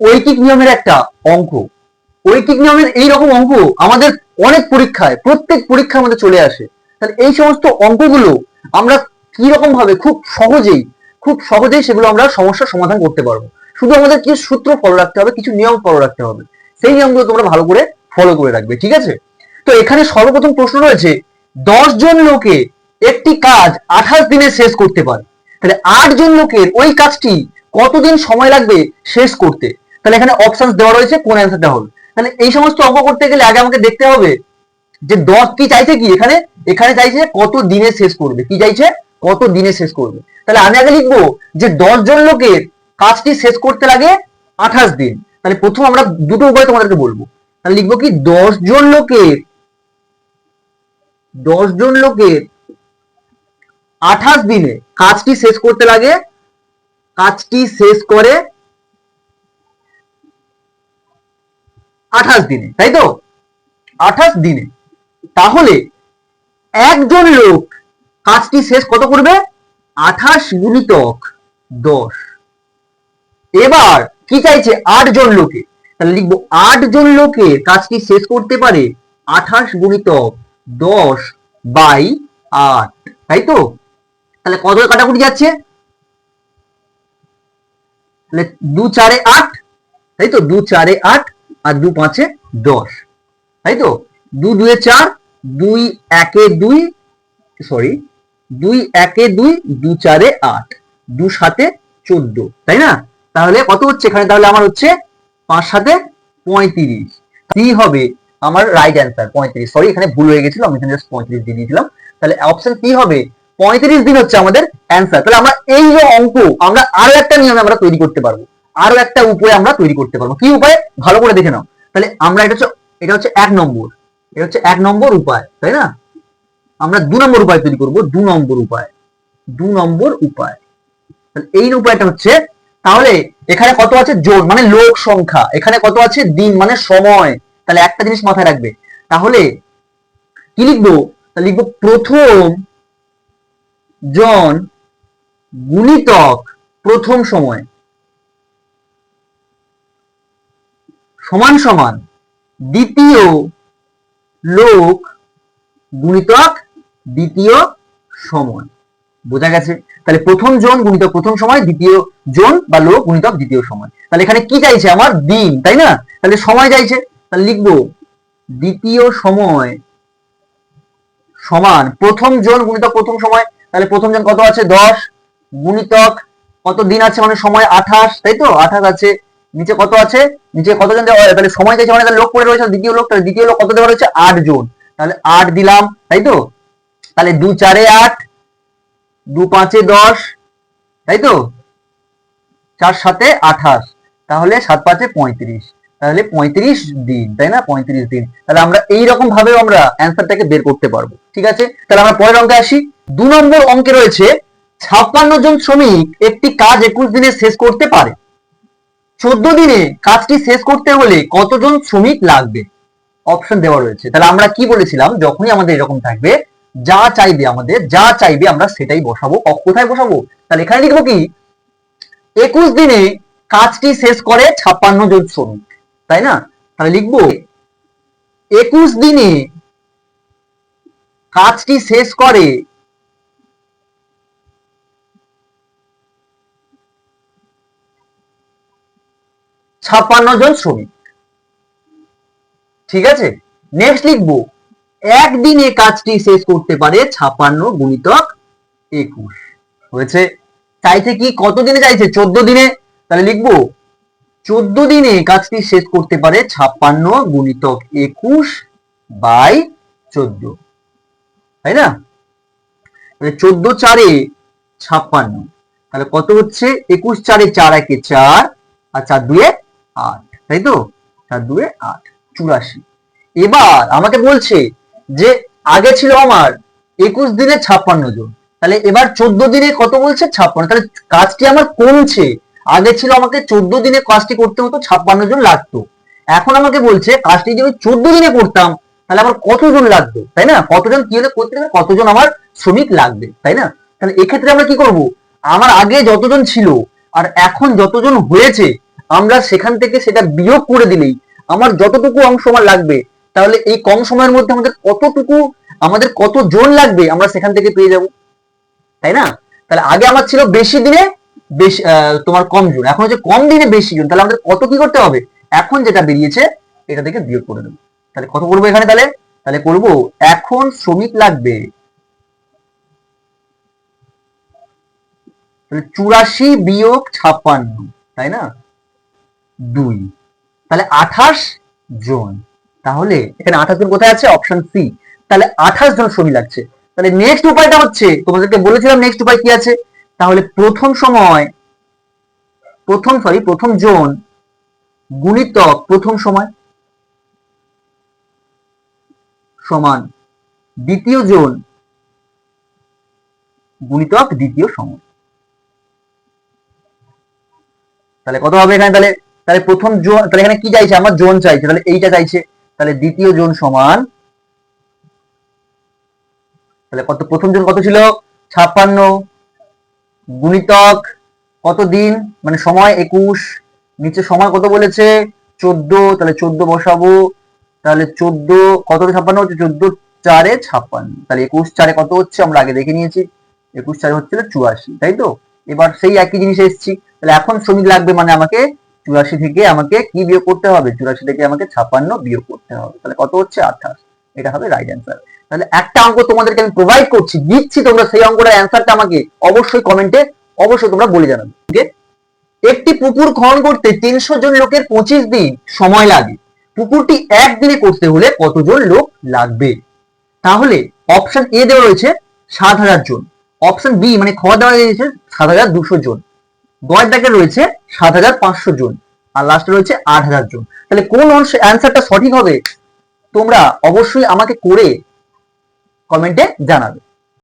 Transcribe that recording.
ঐকিক নিয়মের একটা অঙ্ক। ঐকিক নিয়মের এই রকম অঙ্ক আমাদের অনেক পরীক্ষায়, প্রত্যেক পরীক্ষা আমাদের চলে আসে। তাহলে এই সমস্ত অঙ্কগুলো আমরা কি রকম ভাবে খুব সহজেই খুব সহজেই সেগুলো আমরা সমস্যার সমাধান করতে পারব। শুধু আমাদের কিছু সূত্র ফলো রাখতে হবে, কিছু নিয়ম ফলো রাখতে হবে। সেই নিয়মগুলো তোমরা ভালো করে ফলো করে রাখবে, ঠিক আছে? তো এখানে সর্বপ্রথম প্রশ্ন রয়েছে, দশ জন লোকে একটি কাজ আঠাশ দিনে শেষ করতে পারে। তাহলে আট জন লোকের ওই কাজটি কতদিন সময় লাগবে শেষ করতে? তাহলে এখানে অপশন দেওয়া রয়েছে, কোন অ্যান্সারটা হবে? তাহলে এই সমস্ত অঙ্ক করতে গেলে আগে আমাকে দেখতে হবে যে দশ কি চাইছে কি? এখানে এখানে চাইছে কত দিনে শেষ করবে। কি চাইছে? কত দিনে শেষ করবে। তাহলে আমি আগে লিখব যে দশ জন লোকের কাজটি শেষ করতে লাগে আঠাশ দিন। তাহলে প্রথম আমরা দুটো উপায় তোমাদেরকে বলব। তাহলে লিখব কি, দশ জন লোকের, দশ জন লোকের আঠাশ দিনে কাজটি শেষ করতে লাগে, কাজটি শেষ করে আঠাশ দিনে, তাই তো? আঠাশ দিনে। তাহলে একজন লোক কাজটি শেষ কত করবে? আঠাশ গুণিতক দশ। এবার কি চাইছে আট জন লোকে? তাহলে লিখব আট জন লোকে কাজটি শেষ করতে পারে আঠাশ গুণিতক দশ বাই আট, তাই তো? তাহলে কত কাটাকুটি যাচ্ছে? তাহলে দু চারে আট, তাই তো? দু চারে আট আর দু পাঁচে দশ। তাই তো? দু দুয়ে চার, দুই একে দুই সরি দুই একে দুই, দু চারে আট, দু সাতে চোদ্দ, তাই না? তাহলে কত হচ্ছে এখানে? তাহলে আমার হচ্ছে পাঁচ সাতে পঁয়ত্রিশ। কি হবে? আমার রাইট অ্যান্সার পঁয়ত্রিশ। সরি এখানে ভুল হয়ে গেছিল, আমি এখানে জাস্ট পঁয়ত্রিশ দিয়ে দিয়েছিলাম। তাহলে অপশন কি হবে? পঁয়ত্রিশ দিন হচ্ছে আমাদের অ্যান্সার তাহলে আমরা এই যে অঙ্ক, আমরা আরও একটা নিয়মে আমরা তৈরি করতে পারব। আরও একটা উপায় আমরা তৈরি করতে পারব। কি উপায়? ভালো করে দেখে নাও। তাহলে আমরা এটা হচ্ছে এটা হচ্ছে এক নম্বর। এটা হচ্ছে এক নম্বর উপায়, তাই না? আমরা দু নম্বর উপায় তৈরি করব, দু নম্বর উপায়। দু নম্বর উপায়। তাহলে এই উপায়টা হচ্ছে, তাহলে এখানে কত আছে? জোন মানে লোক সংখ্যা। এখানে কত আছে? দিন মানে সময়। তাহলে একটা জিনিস মাথায় রাখবে। তাহলে কি লিখব? লিখব প্রথম জন গুণিতক, প্রথম সময়। সমান সমান দ্বিতীয় লোক গুণিতক দ্বিতীয় সময় বোঝা গেছে? তাহলে প্রথম জন গুণিতক প্রথম সময়, দ্বিতীয় জন বা লোক গুণিতক দ্বিতীয় সময় তাহলে এখানে কি চাইছে আমার? দিন, তাই না? তাহলে সময় চাইছে। তাহলে লিখব, দ্বিতীয় সময় সমান প্রথম জন গুণিতক প্রথম সময়, তাহলে প্রথম জন কত আছে? দশ। গুণিতক কত দিন আছে? মানে সময় আঠাশ, তাই তো? আঠাশ আছে। নিচে কত আছে? নিচে কতজন দেওয়া? তাহলে সময় চাইছে মানে লোক পড়ে রয়েছে, দ্বিতীয় লোক দ্বিতীয় লোক কত দেওয়া রয়েছে? আট জন। তাহলে আট দিলাম, তাই তো? তাহলে দু চারে আট, দু পাঁচে দশ, তাই তো? চার সাথে আঠাশ, তাহলে সাত পাঁচে পঁয়ত্রিশ, তাহলে পঁয়ত্রিশ দিন, তাই না? পঁয়ত্রিশ দিন। তাহলে আমরা এই রকম ভাবে আমরা অ্যান্সারটাকে বের করতে পারব, ঠিক আছে? তাহলে আমরা পরের অঙ্কে আসি। দু নম্বর অঙ্কে রয়েছে, ছাপ্পান্ন জন শ্রমিক একটি কাজ একুশ দিনে শেষ করতে পারে। চোদ্দ দিনে কাজটি শেষ করতে হলে কতজন শ্রমিক লাগবে? অপশন দেওয়া রয়েছে। তাহলে আমরা কি বলেছিলাম? যখনই আমাদের এরকম থাকবে, যা চাইবে আমাদের, যা চাইবে আমরা সেটাই বসাবো। কোথায় বসাবো? তাহলে এখানে লিখব কি? একুশ দিনে কাজটি শেষ করে ছাপ্পান্ন জন শ্রমিক। তাই না? তাহলে লিখব, একুশ দিনে কাজটি শেষ করে ছাপ্পান্ন জন শ্রমিক। ঠিক আছে? নেক্সট লিখব, একদিনে কাজটি শেষ করতে পারে ছাপ্পান্ন গুণিতক একুশ। হয়েছে? চাইছে কি? কত চাইছে? চোদ্দ দিনে। তাহলে লিখব, চোদ্দ দিনে কাজটি শেষ করতে পারে ছাপ্পান্ন গুণিতক একুশ বাই চোদ্দ। তাই না? চোদ্দ চারে ছাপ্পান্ন। তাহলে কত হচ্ছে? একুশ চারে চার একে চার, আর চার দুয়ে আট তাই তো চার দুয়ে আট, চুরাশি। এবার আমাকে বলছে যে আগে ছিল আমার একুশ দিনে ছাপ্পান্ন জন। তাহলে এবার চোদ্দ দিনে কত বলছে? ছাপ্পান্ন। তাহলে কাজটি আমার কমছে। আগে ছিল আমাকে চোদ্দ দিনে কাজটি করতে হতো, ছাপ্পান্ন জন লাগতো। এখন আমাকে বলছে কাজটি যদি চোদ্দ দিনে করতাম, তাহলে আমার কতজন লাগতো তাই না? কতজন কি হলে করতে গেলে কতজন আমার শ্রমিক লাগবে? তাই না? তাহলে এক্ষেত্রে আমরা কি করব? আমার আগে যতজন ছিল, আর এখন যতজন হয়েছে আমরা সেখান থেকে সেটা বিয়োগ করে দিলেই আমার যতটুকু অংশ আমার লাগবে, তাহলে এই কম সময়ের মধ্যে আমাদের কতটুকু, আমাদের কত জন লাগবে আমরা সেখান থেকে পেয়ে যাব? তাই না? তাহলে আগে আমার ছিল বেশি দিনে বেশি তোমার কম জন। এখন হচ্ছে কম দিনে বেশি জন। তাহলে আমাদের কত কি করতে হবে? এখন যেটা বেরিয়েছে, এটা থেকে বিয়োগ করে দেবো। তাহলে কত করব এখানে তাহলে? তাহলে করব, এখন শ্রমিক লাগবে। তাহলে চুরাশি বিয়োগ ছাপ্পান্ন, তাই না? দুই। তাহলে আঠাশ জন। তাহলে এখানে আঠাশ জন কোথায় আছে? অপশন সি তাহলে আঠাশ জন শ্রমিক লাগছে। তাহলে নেক্সট উপায়টা হচ্ছে, তোমাদেরকে বলেছিলাম নেক্সট উপায় কি আছে? তাহলে প্রথম সময়, প্রথম সরি প্রথম জন গুণিতক প্রথম সময় সমান দ্বিতীয় জন গুণিতক দ্বিতীয় সময়। তাহলে কত হবে এখানে? তাহলে তাহলে প্রথম জোন, তাহলে এখানে কি চাইছে? আমার জোন চাইছে। তাহলে এইটা চাইছে। তাহলে দ্বিতীয় জোন সমান, তাহলে কত, প্রথম জোন কত ছিল? ছাপ্পান্ন গুণিতক কত দিন? মানে সময় একুশ। নিচে সময় কত বলেছে? চোদ্দ। তাহলে চোদ্দ বসাবো। তাহলে চোদ্দ, কত ছাপ্পান্ন? হচ্ছে চোদ্দ চারে ছাপ্পান্ন। তাহলে একুশ চারে কত হচ্ছে? আমরা আগে দেখে নিয়েছি। একুশ চারে হচ্ছিল চুয়াশি তাই তো? এবার সেই একই জিনিস এসেছি। তাহলে এখন শ্রমিক লাগবে মানে আমাকে চুরাশি থেকে আমাকে কি বিয়োগ করতে হবে? চুরাশি থেকে আমাকে ছাপ্পান্ন বিয়োগ করতে হবে। তাহলে কত হচ্ছে? আঠাশ। এটা হবে রাইট অ্যান্সার তাহলে একটা অঙ্ক তোমাদেরকে আমি প্রোভাইড করছি, দিচ্ছি তোমরা সেই অঙ্কটার অ্যান্সারটা আমাকে অবশ্যই কমেন্টে অবশ্যই তোমরা বলে জানাবে ওকে একটি পুকুর খনন করতে তিনশো জন লোকের পঁচিশ দিন সময় লাগে। পুকুরটি একদিনে করতে হলে কতজন লোক লাগবে? তাহলে অপশন এ দেওয়া রয়েছে সাত হাজার জন। অপশন বি মানে খ দেওয়া রয়েছে সাত হাজার দুশো জন। গয়ের দাগে রয়েছে সাত হাজার পাঁচশো জন, আর লাস্টে রয়েছে আট হাজার জন। তাহলে কোন অ্যান্সারটা সঠিক হবে? তোমরা অবশ্যই আমাকে করে কমেন্টে জানাবে।